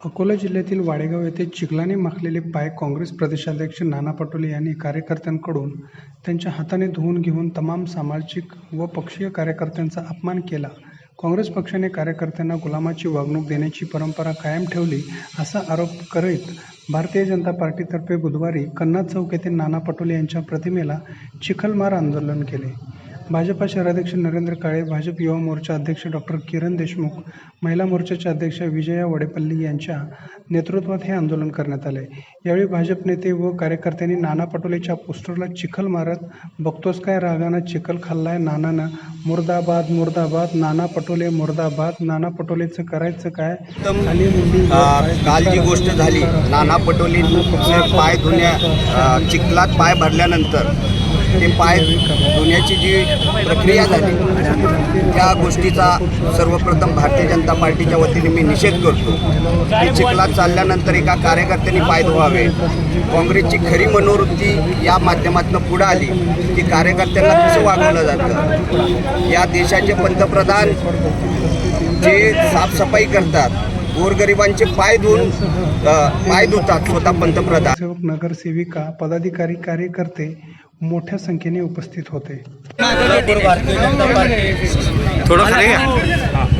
अकोला जिल्ह्यातील वाडेगाव येथे चिखलाने माखलेले पाय काँग्रेस प्रदेशाध्यक्ष नाना पटोले यांनी कार्यकर्त्यांकडून त्यांच्या हाताने धुवून घेऊन तमाम सामाजिक व पक्षीय कार्यकर्त्यांचा अपमान केला. काँग्रेस पक्षाने कार्यकर्त्यांना गुलामाची वागणूक देण्याची परंपरा कायम ठेवली असा आरोप करीत भारतीय जनता पार्टीतर्फे बुधवारी कन्ना चौक येथे नाना पटोले यांच्या प्रतिमेला चिखलमार आंदोलन केले. भाजपा शहराध्यक्ष नरेंद्र काळे भाजप युवा मोर्चा अध्यक्ष डॉक्टर किरण देशमुख महिला मोर्चाचे अध्यक्ष विजया वडेपल्ली यांच्या नेतृत्वात हे आंदोलन करण्यात आले. यावेळी भाजप नेते व कार्यकर्त्यांनी नाना पटोलेच्या पोस्टरला चिखल मारत बघतोस काय रागानं चिखल खाल्लाय नानानं? मुर्दाबाद मुर्दाबाद नाना पटोले मुर्दाबाद नाना पटोलेचं करायचं काय? काल जी गोष्ट झाली नाना पटोलेंचे पाय धुण्या चिखलात पाय भरल्यानंतर ते पाय धुण्याची जी प्रक्रिया झाली त्या गोष्टीचा सर्वप्रथम भारतीय जनता पार्टीच्या वतीने मी निषेध करतो. की चिखलात चालल्यानंतर एका कार्यकर्त्यांनी पाय धुवावे. काँग्रेसची खरी मनोवृत्ती या माध्यमातून पुढं आली की कार्यकर्त्यांना कसं वागवलं जातं? या देशाचे पंतप्रधान जे साफसफाई करतात गोरगरिबांचे पाय धुवून पाय धुतात स्वतः पंतप्रधान. नगरसेविका पदाधिकारी कार्यकर्ते मोठ्या संख्येने उपस्थित होते सोलापूर भारतीय जनता पार्टी थोडं खाली.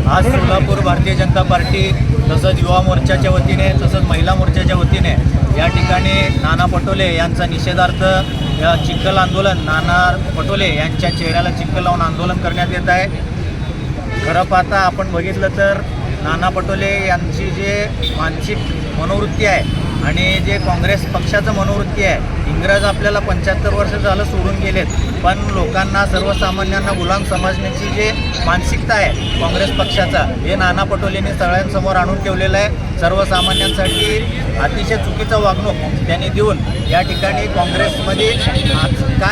आज सोलापूर भारतीय जनता पार्टी तसंच युवा मोर्चाच्या वतीने तसंच महिला मोर्चाच्या वतीने या ठिकाणी नाना पटोले यांचा निषेधार्थ या चिखल आंदोलन नाना पटोले यांच्या चेहऱ्याला चिखल लावून आंदोलन करण्यात येत आहे खरं पाहता आपण बघितलं तर नाना पटोले यांची जे मानसिक मनोवृत्ती आहे आणि जे काँग्रेस पक्षाचं मनोवृत्ती आहे इंग्रज आपल्याला पंच्याहत्तर वर्ष झालं सोडून गेलेत पण लोकांना सर्वसामान्यांना गुलाम समजण्याची जे मानसिकता आहे काँग्रेस पक्षाचा हे नाना पटोलेंनी सगळ्यांसमोर आणून ठेवलेलं आहे. सर्वसामान्यांसाठी अतिशय चुकीचं वागणूक त्यांनी देऊन या ठिकाणी काँग्रेसमध्ये आज काय